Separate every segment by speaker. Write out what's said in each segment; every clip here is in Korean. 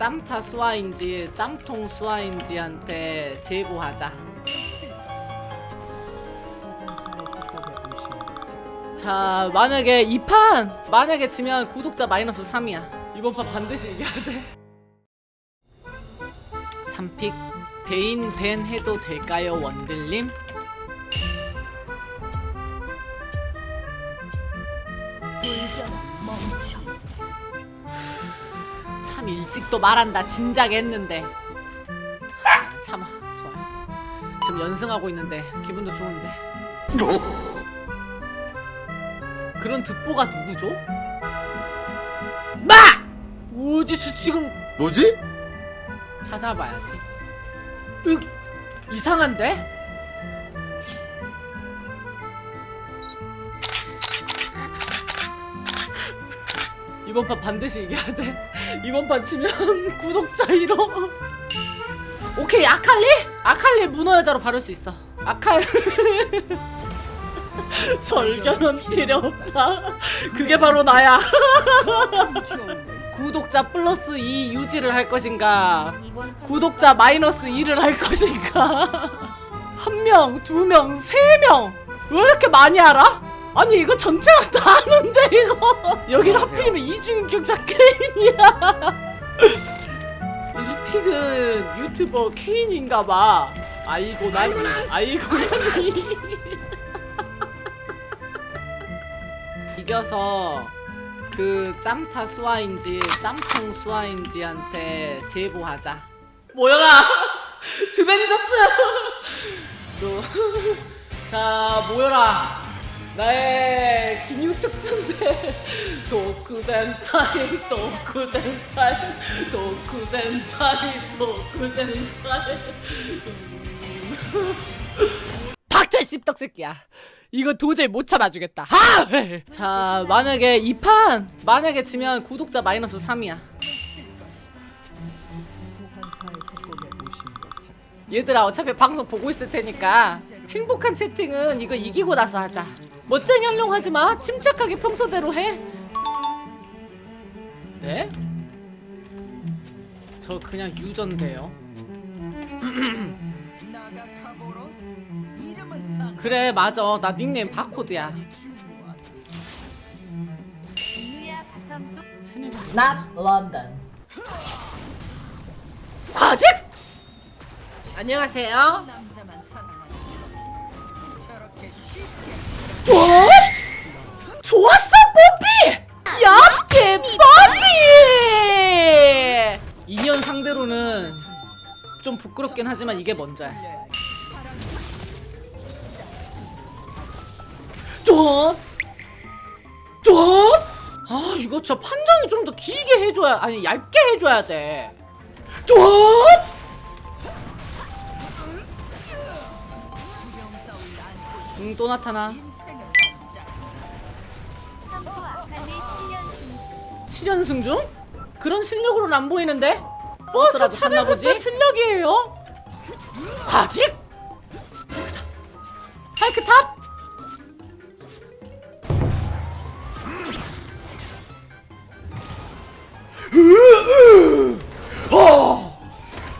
Speaker 1: 짬타 수아인지 짬통 수아인지한테 제보하자. 자 만약에 이 판 만약에 지면 구독자 마이너스 3이야. 이번 판 반드시 이겨야 돼. 3픽 베인 벤 해도 될까요 원들님? 또 말한다 진작 했는데 하, 참아 수아 지금 연승하고 있는데 기분도 좋은데 그런 듣보가 누구죠? 마! 어디서 지금
Speaker 2: 뭐지?
Speaker 1: 찾아봐야지 으 이상한데? 이번 판 반드시 이겨야 돼. 이번 판 치면 구독자 1호 오케이 아칼리? 아칼리 문어 여자로 바를 수 있어. 아칼. 설교는 필요 없다. 그게 바로 나야. 구독자 플러스 2 유지를 할 것인가? 구독자 마이너스 1을 할 것인가? 한 명, 두 명, 세 명. 왜 이렇게 많이 알아? 아니 이거 전체가 다 아는데 이거. 여기는 하필이면 이중인격자 케인이야. 1픽은 유튜버 케인인가봐. 아이고 난 아이고 난이 이겨서 그 짬타 수아인지 짬통 수아인지한테 제보하자. 모여라 또, 자 모여라 나의 기뉴 특전대 도쿠센타이 도쿠센타이 도쿠센타이 도쿠센타이. 박철 씹덕 새끼야. 이거 도저히 못 참아주겠다. 아! 자 만약에 이 판 만약에 지면 구독자 마이너스 3이야. 얘들아 어차피 방송 보고 있을 테니까 행복한 채팅은 이거 이기고 나서 하자 멋쟁이 하려고 하지 마. 침착하게 평소대로 해. 네? 저 그냥 유전데요. 그래 맞아. 나 닉네임 바코드야. Not London. 과직? 안녕하세요 좋았어 뽀삐! 약해 뽀삐! 2년 상대로는 좀 부끄럽긴 하지만 이게 먼저야 좀? 좀? 아 이거 저 판정이 좀 더 길게 해줘야 아니 얇게 해줘야 돼 좀? 응또 나타나
Speaker 3: 7년
Speaker 1: 7연승 중? 그런 실력으로는 안 보이는데? 버스 타는 것도 실력이에요? 과직? 하이크 탑?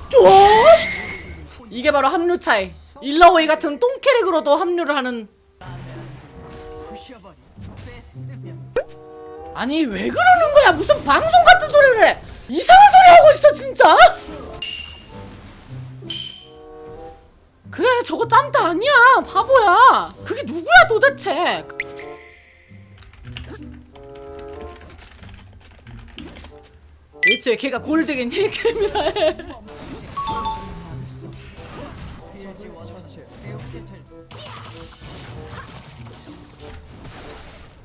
Speaker 1: 좀? 이게 바로 합류 차이. 일러웨이 같은 똥캐릭으로도 합류를 하는 아니 왜 그러는 거야? 무슨 방송 같은 소리를 해? 이상한 소리 하고 있어 진짜? 그래 저거 짬타 아니야. 바보야. 그게 누구야 도대체? 대체 걔가 골드겠니 캠이라 해.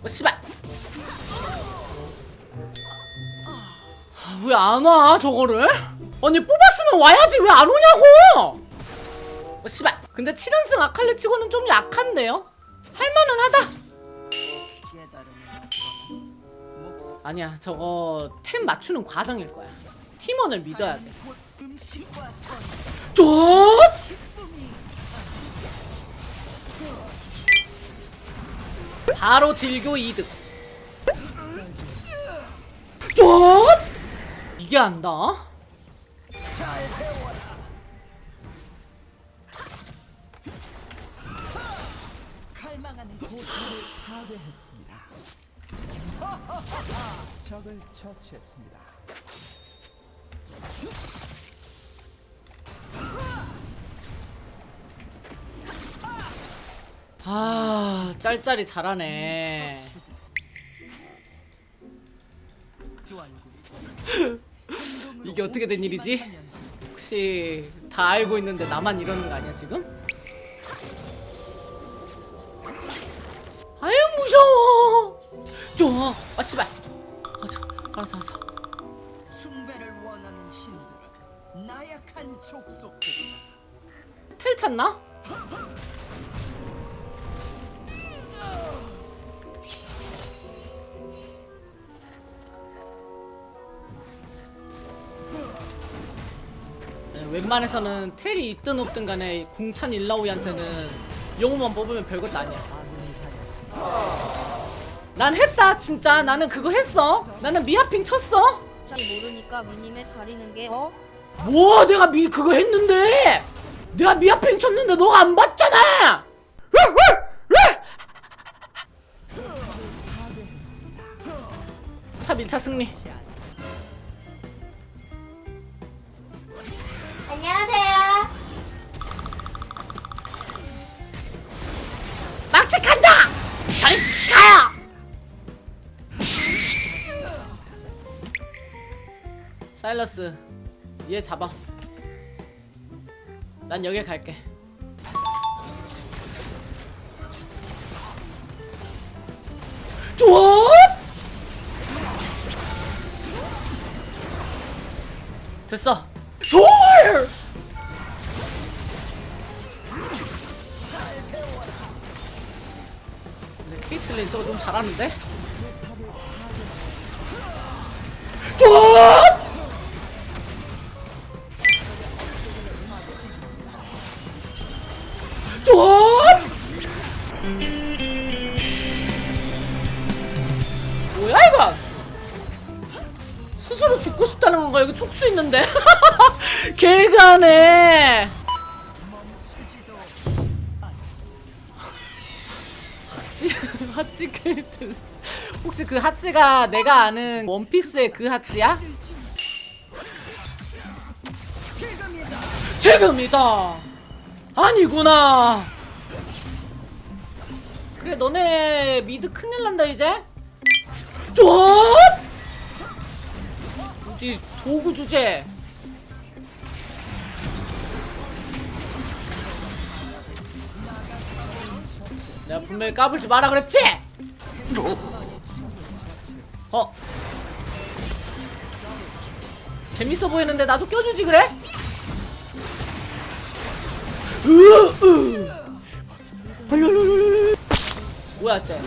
Speaker 1: 어, 씨발 왜 안 와 저거를? 아니 뽑았으면 와야지 왜 안 오냐고! 어, 씨발 근데 7연승 아칼리 치고는 좀 약한데요? 할만은 하다 아니야 저거 템 맞추는 과정일 거야 팀원을 믿어야 돼 좀? 바로 딜교 이득 헛! 이게 안다?
Speaker 2: 적을 처치했습니다.
Speaker 1: 아 짤짤이 잘하네. 어떻게 된 일이지? 혹시 다 알고 있는데 나만 이러는 거 아니야 지금? 아유 무서워 좋아 아 씨발 알았어 알았어 알았어
Speaker 4: 숭배를 원하는 신들은 나약한 족속들이다.
Speaker 1: 텔 찾나? 웬만해서는 텔이 있든 없든 간에 궁찬 일라오이한테는 영웅만 뽑으면 별것도 아니야. 난 했다 진짜. 나는 그거 했어. 나는 미하핑 쳤어.
Speaker 5: 잘 모르니까 미니맵 가리는 게 어?
Speaker 1: 뭐? 내가 미 그거 했는데? 내가 미아팽 쳤는데 너가 안 봤잖아! 탑 1차 승리 사일러스 얘 잡아. 난 여기 갈게. 좋아! 됐어. 좋아 근데 케이틀린 저거 좀 잘하는데? 좋아! 뭐야 이거? 스스로 죽고 싶다는 건가? 여기 촉수 있는데? 개가네. 핫지 케이틀 혹시 그 핫지가 내가 아는 원피스의 그 핫지야? 지금이다 아니구나 그래 너네 미드 큰일 난다 이제 좋아 어디 도구 주제 내가 분명히 까불지 마라 그랬지? 어? 재밌어 보이는데 나도 껴주지 그래? 뭐야 쟤?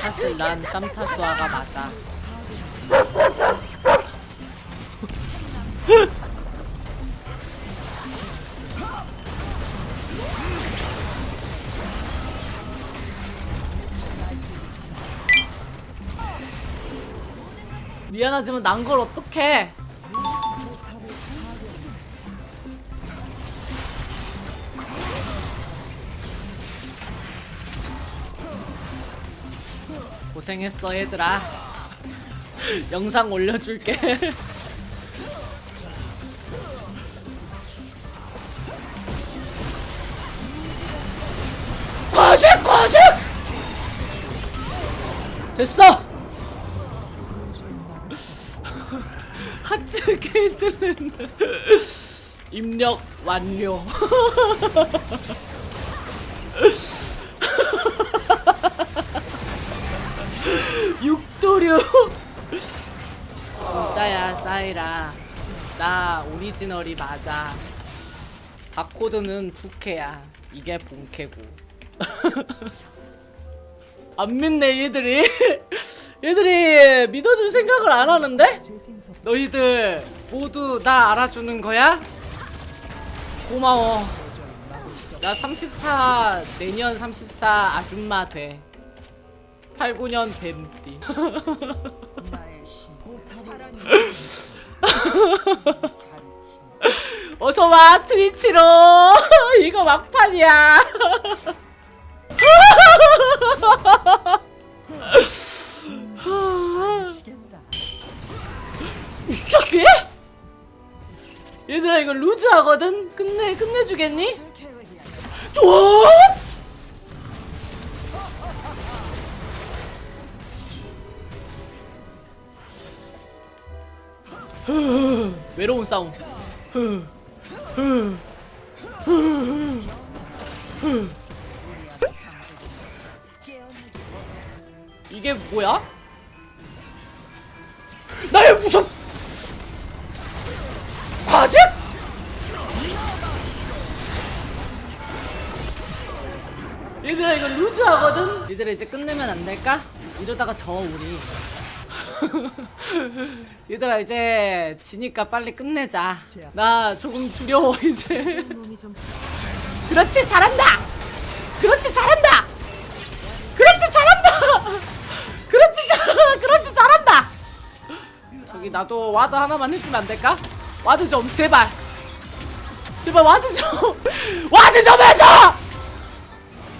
Speaker 1: 사실 난 짬타수아가 맞아. 미안하지만 난 걸 어떡해 고생했어 얘들아. 영상 올려줄게. 과식 과식! 됐어! 하트 케이틀린 입력 완료 육도류 진짜야 사이라 나 오리지널이 맞아 바코드는 부캐야 이게 본캐고 안 믿네 얘들이 얘들이 믿어줄 생각을 안 하는데? 너희들 모두 나 알아주는 거야? 고마워. 나 34, 내년 34 아줌마 돼. 8, 9년 뱀띠. 어서 와 트위치로. 이거 막판이야. 아시겠다. 얘들아 이거 루즈하거든. 끝내 끝내주겠니? 좋아. 외로운 싸움. 이게 뭐야? 나의 무섭 과제? 얘들아 이거 루즈하거든? 얘들아 이제 끝내면 안 될까? 이러다가 져 우리 얘들아 이제 지니까 빨리 끝내자. 나 조금 두려워 이제. 그렇지 잘한다! 그렇지 잘한다! 그렇지 잘한다! 그렇지 잘 그렇지 잘한다! 저기 나도 와드 하나만 해주면 안 될까? 와드 좀 제발. 제발 와드 좀 와드 좀 해줘!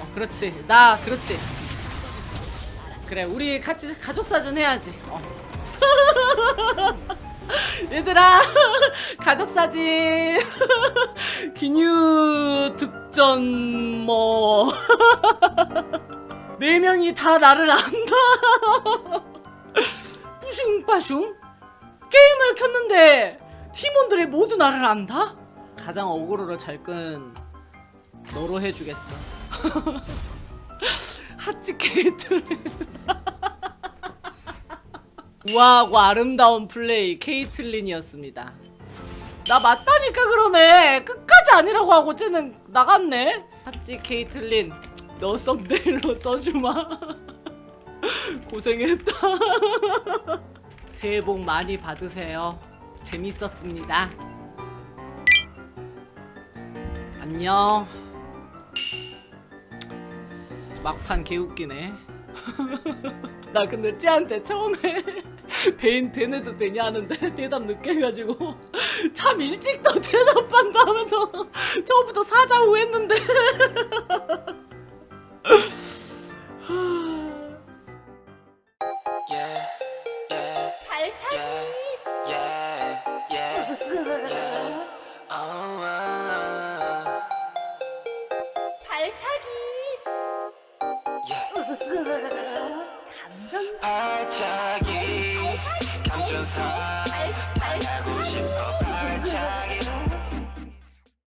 Speaker 1: 어, 그렇지. 나 그렇지 그래 우리 같이 가족 사진 해야지. 어. 얘들아 가족 사진. 기뉴 득전 뭐. 네 명이 다 나를 안다. 뿌슝빠슝. 게임을 켰는데 팀원들이 모두 나를 안다? 가장 어그로를 잘 끈 너로 해주겠어 하츠 케이틀린 우아하고 아름다운 플레이 케이틀린이었습니다. 나 맞다니까 그러네. 끝까지 아니라고 하고 쟤는 나갔네. 하츠 케이틀린 너 썸네일로 써주마. 고생했다. 새해 복 많이 받으세요. 재밌었습니다. 안녕 막판 개웃기네. 나 근데 쟤한테 처음에 배인 배내도 되냐 하는데 대답 늦게 해가지고 참 일찍 또 대답한다 하면서 처음부터 사자후 했는데